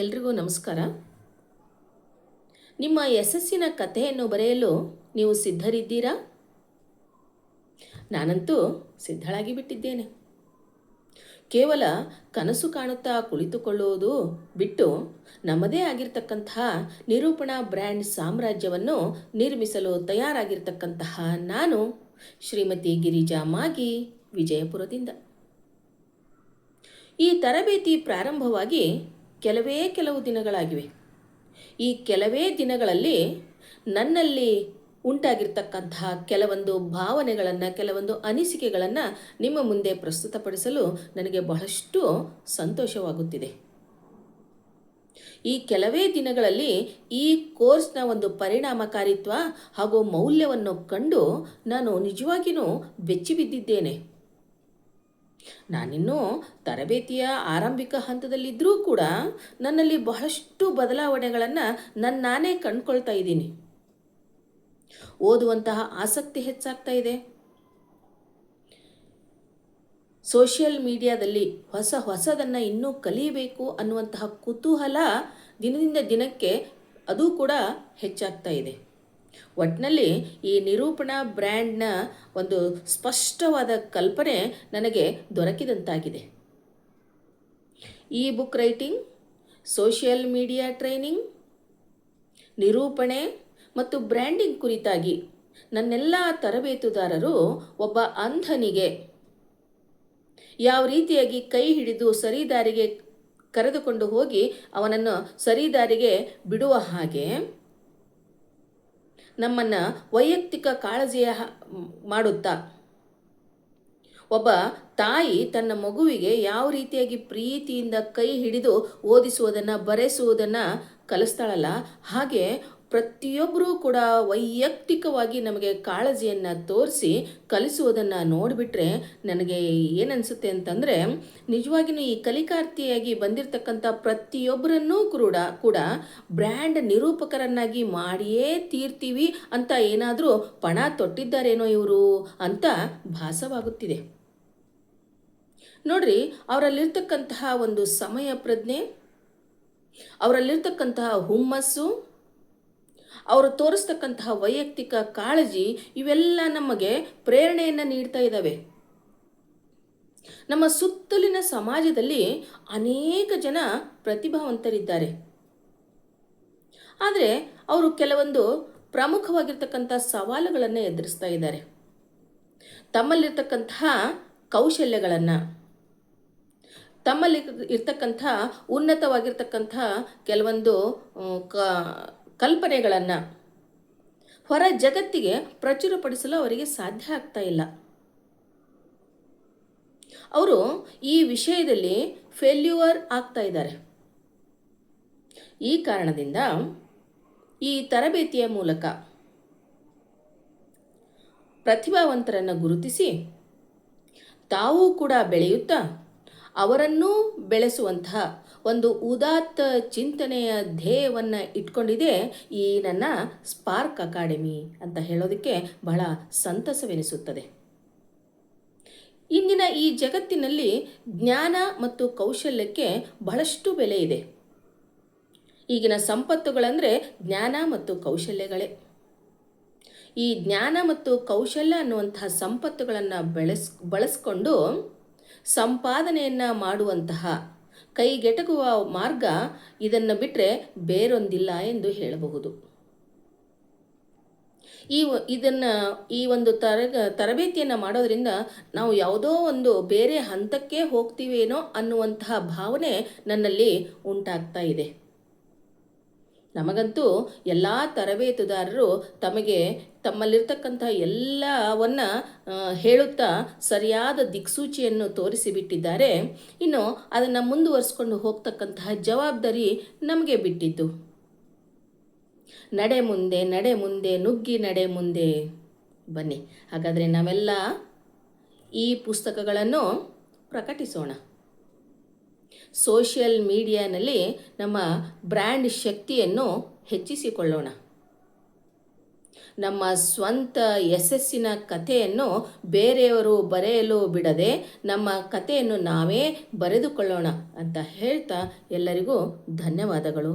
ಎಲ್ರಿಗೂ ನಮಸ್ಕಾರ. ನಿಮ್ಮ ಯಶಸ್ಸಿನ ಕಥೆಯನ್ನು ಬರೆಯಲು ನೀವು ಸಿದ್ಧರಿದ್ದೀರಾ? ನಾನಂತೂ ಸಿದ್ಧಳಾಗಿ ಬಿಟ್ಟಿದ್ದೇನೆ. ಕೇವಲ ಕನಸು ಕಾಣುತ್ತಾ ಕುಳಿತುಕೊಳ್ಳುವುದು ಬಿಟ್ಟು ನಮ್ಮದೇ ಆಗಿರ್ತಕ್ಕಂತಹ ನಿರೂಪಣಾ ಬ್ರ್ಯಾಂಡ್ ಸಾಮ್ರಾಜ್ಯವನ್ನು ನಿರ್ಮಿಸಲು ತಯಾರಾಗಿರ್ತಕ್ಕಂತಹ ನಾನು ಶ್ರೀಮತಿ ಗಿರಿಜಾ ಮಾಗಿ ವಿಜಯಪುರದಿಂದ. ಈ ತರಬೇತಿ ಪ್ರಾರಂಭವಾಗಿ ಕೆಲವೇ ಕೆಲವು ದಿನಗಳಾಗಿವೆ. ಈ ಕೆಲವೇ ದಿನಗಳಲ್ಲಿ ನನ್ನಲ್ಲಿ ಉಂಟಾಗಿರ್ತಕ್ಕಂತಹ ಕೆಲವೊಂದು ಭಾವನೆಗಳನ್ನು, ಕೆಲವೊಂದು ಅನಿಸಿಕೆಗಳನ್ನು ನಿಮ್ಮ ಮುಂದೆ ಪ್ರಸ್ತುತಪಡಿಸಲು ನನಗೆ ಬಹಳಷ್ಟು ಸಂತೋಷವಾಗುತ್ತಿದೆ. ಈ ಕೆಲವೇ ದಿನಗಳಲ್ಲಿ ಈ ಕೋರ್ಸ್ನ ಒಂದು ಪರಿಣಾಮಕಾರಿತ್ವ ಹಾಗೂ ಮೌಲ್ಯವನ್ನು ಕಂಡು ನಾನು ನಿಜವಾಗಿಯೂ ಬೆಚ್ಚಿಬಿದ್ದಿದ್ದೇನೆ. ನಾನಿನ್ನೂ ತರಬೇತಿಯ ಆರಂಭಿಕ ಹಂತದಲ್ಲಿದ್ದರೂ ಕೂಡ ನನ್ನಲ್ಲಿ ಬಹಳಷ್ಟು ಬದಲಾವಣೆಗಳನ್ನು ನನ್ನ ನಾನೇ ಕಂಡ್ಕೊಳ್ತಾ ಇದ್ದೀನಿ. ಓದುವಂತಹ ಆಸಕ್ತಿ ಹೆಚ್ಚಾಗ್ತಾ ಇದೆ. ಸೋಷಿಯಲ್ ಮೀಡಿಯಾದಲ್ಲಿ ಹೊಸ ಹೊಸದನ್ನು ಇನ್ನೂ ಕಲಿಯಬೇಕು ಅನ್ನುವಂತಹ ಕುತೂಹಲ ದಿನದಿಂದ ದಿನಕ್ಕೆ ಅದು ಕೂಡ ಹೆಚ್ಚಾಗ್ತಾ ಇದೆ. ಒಟ್ಟಿನಲ್ಲಿ ಈ ನಿರೂಪಣಾ ಬ್ರ್ಯಾಂಡ್ನ ಒಂದು ಸ್ಪಷ್ಟವಾದ ಕಲ್ಪನೆ ನನಗೆ ದೊರಕಿದಂತಾಗಿದೆ. E book writing, social media training, ನಿರೂಪಣೆ ಮತ್ತು ಬ್ರ್ಯಾಂಡಿಂಗ್ ಕುರಿತಾಗಿ ನನ್ನೆಲ್ಲ ತರಬೇತುದಾರರು ಒಬ್ಬ ಅಂಧನಿಗೆ ಯಾವ ರೀತಿಯಾಗಿ ಕೈ ಹಿಡಿದು ಸರಿದಾರಿಗೆ ಕರೆದುಕೊಂಡು ಹೋಗಿ ಅವನನ್ನು ಸರಿದಾರಿಗೆ ಬಿಡುವ ಹಾಗೆ ನಮ್ಮನ್ನು ವೈಯಕ್ತಿಕ ಕಾಳಜಿಯ ಮಾಡುತ್ತಾ. ಒಬ್ಬ ತಾಯಿ ತನ್ನ ಮಗುವಿಗೆ ಯಾವ ರೀತಿಯಾಗಿ ಪ್ರೀತಿಯಿಂದ ಕೈ ಹಿಡಿದು ಓದಿಸುವುದನ್ನು, ಬರೆಸುವುದನ್ನು ಕಲಿಸ್ತಾಳಲ್ಲ, ಹಾಗೆ ಪ್ರತಿಯೊಬ್ಬರೂ ಕೂಡ ವೈಯಕ್ತಿಕವಾಗಿ ನಮಗೆ ಕಾಳಜಿಯನ್ನು ತೋರಿಸಿ ಕಲಿಸುವುದನ್ನು ನೋಡಿಬಿಟ್ರೆ ನನಗೆ ಏನನ್ಸುತ್ತೆ ಅಂತಂದರೆ ನಿಜವಾಗಿಯೂ ಈ ಕಲಿಕಾರ್ಥಿಯಾಗಿ ಬಂದಿರತಕ್ಕಂಥ ಪ್ರತಿಯೊಬ್ಬರನ್ನೂ ಕೂಡ ಕೂಡ ಬ್ರ್ಯಾಂಡ್ ನಿರೂಪಕರನ್ನಾಗಿ ಮಾಡಿಯೇ ತೀರ್ತೀವಿ ಅಂತ ಏನಾದರೂ ಪಣ ತೊಟ್ಟಿದ್ದಾರೇನೋ ಇವರು ಅಂತ ಭಾಸವಾಗುತ್ತಿದೆ. ನೋಡ್ರಿ, ಅವರಲ್ಲಿರ್ತಕ್ಕಂತಹ ಒಂದು ಸಮಯ ಪ್ರಜ್ಞೆ ಅವರಲ್ಲಿರ್ತಕ್ಕಂತಹ ಹುಮ್ಮಸ್ಸು ಅವರು ತೋರಿಸ್ತಕ್ಕಂತಹ ವೈಯಕ್ತಿಕ ಕಾಳಜಿ ಇವೆಲ್ಲ ನಮಗೆ ಪ್ರೇರಣೆಯನ್ನು ನೀಡ್ತಾ ಇದ್ದಾವೆ ನಮ್ಮ ಸುತ್ತಲಿನ ಸಮಾಜದಲ್ಲಿ ಅನೇಕ ಜನ ಪ್ರತಿಭಾವಂತರಿದ್ದಾರೆ. ಆದರೆ ಅವರು ಕೆಲವೊಂದು ಪ್ರಮುಖವಾಗಿರ್ತಕ್ಕಂಥ ಸವಾಲುಗಳನ್ನು ಎದುರಿಸ್ತಾ ಇದ್ದಾರೆ. ತಮ್ಮಲ್ಲಿರ್ತಕ್ಕಂತಹ ಕೌಶಲ್ಯಗಳನ್ನು ತಮ್ಮಲ್ಲಿ ಇರ್ತಕ್ಕಂಥ ಉನ್ನತವಾಗಿರ್ತಕ್ಕಂಥ ಕೆಲವೊಂದು, ಕ ಕಲ್ಪನೆಗಳನ್ನು ಹೊರ ಜಗತ್ತಿಗೆ ಪ್ರಚುರಪಡಿಸಲು ಅವರಿಗೆ ಸಾಧ್ಯ ಆಗ್ತಾ ಇಲ್ಲ. ಅವರು ಈ ವಿಷಯದಲ್ಲಿ ಫೇಲ್ಯೂರ್ ಆಗ್ತಾ ಇದ್ದಾರೆ. ಈ ಕಾರಣದಿಂದ ಈ ತರಬೇತಿಯ ಮೂಲಕ ಪ್ರತಿಭಾವಂತರನ್ನು ಗುರುತಿಸಿ ತಾವೂ ಕೂಡ ಬೆಳೆಯುತ್ತಾ ಅವರನ್ನೂ ಬೆಳೆಸುವಂತಹ ಒಂದು ಉದಾತ್ತ ಚಿಂತನೆಯ ಧ್ಯೇಯವನ್ನು ಇಟ್ಕೊಂಡಿದೆ ಈ ನನ್ನ ಸ್ಪಾರ್ಕ್ ಅಕಾಡೆಮಿ ಅಂತ ಹೇಳೋದಕ್ಕೆ ಬಹಳ ಸಂತಸವೆನಿಸುತ್ತದೆ. ಇಂದಿನ ಈ ಜಗತ್ತಿನಲ್ಲಿ ಜ್ಞಾನ ಮತ್ತು ಕೌಶಲ್ಯಕ್ಕೆ ಬಹಳಷ್ಟು ಬೆಲೆ ಇದೆ. ಈಗಿನ ಸಂಪತ್ತುಗಳಂದರೆ ಜ್ಞಾನ ಮತ್ತು ಕೌಶಲ್ಯಗಳೇ. ಈ ಜ್ಞಾನ ಮತ್ತು ಕೌಶಲ್ಯ ಅನ್ನುವಂತಹ ಸಂಪತ್ತುಗಳನ್ನು ಬೆಳೆಸ್, ಬಳಸ್ಕೊಂಡು ಸಂಪಾದನೆಯನ್ನು ಮಾಡುವಂತಹ ಕೈಗೆಟಕುವ ಮಾರ್ಗ ಇದನ್ನು ಬಿಟ್ಟರೆ ಬೇರೊಂದಿಲ್ಲ ಎಂದು ಹೇಳಬಹುದು. ಈ ಇದನ್ನು ಈ ಒಂದು ತರ ತರಬೇತಿಯನ್ನು ಮಾಡೋದರಿಂದ ನಾವು ಯಾವುದೋ ಒಂದು ಬೇರೆ ಹಂತಕ್ಕೆ ಹೋಗ್ತೀವೇನೋ ಅನ್ನುವಂತಹ ಭಾವನೆ ನನ್ನಲ್ಲಿ ಉಂಟಾಗ್ತಾ ಇದೆ. ನಮಗಂತೂ ಎಲ್ಲ ತರಬೇತುದಾರರು ತಮಗೆ ತಮ್ಮಲ್ಲಿರ್ತಕ್ಕಂಥ ಎಲ್ಲವನ್ನು ಹೇಳುತ್ತಾ ಸರಿಯಾದ ದಿಕ್ಸೂಚಿಯನ್ನು ತೋರಿಸಿಬಿಟ್ಟಿದ್ದಾರೆ. ಇನ್ನು ಅದನ್ನು ಮುಂದುವರಿಸ್ಕೊಂಡು ಹೋಗ್ತಕ್ಕಂತಹ ಜವಾಬ್ದಾರಿ ನಮಗೆ ಬಿಟ್ಟಿದ್ದು. ನಡೆ ಮುಂದೆ ನಡೆ ಮುಂದೆ, ನುಗ್ಗಿ ನಡೆ ಮುಂದೆ. ಬನ್ನಿ, ಹಾಗಾದರೆ ನಾವೆಲ್ಲ ಈ ಪುಸ್ತಕಗಳನ್ನು ಪ್ರಕಟಿಸೋಣ. ಸೋಷಿಯಲ್ ಮೀಡಿಯಾನಲ್ಲಿ ನಮ್ಮ ಬ್ರ್ಯಾಂಡ್ ಶಕ್ತಿಯನ್ನು ಹೆಚ್ಚಿಸಿಕೊಳ್ಳೋಣ. ನಮ್ಮ ಸ್ವಂತ ಯಶಸ್ಸಿನ ಕಥೆಯನ್ನು ಬೇರೆಯವರು ಬರೆಯಲು ಬಿಡದೆ ನಮ್ಮ ಕಥೆಯನ್ನು ನಾವೇ ಬರೆದುಕೊಳ್ಳೋಣ ಅಂತ ಹೇಳ್ತಾ ಎಲ್ಲರಿಗೂ ಧನ್ಯವಾದಗಳು.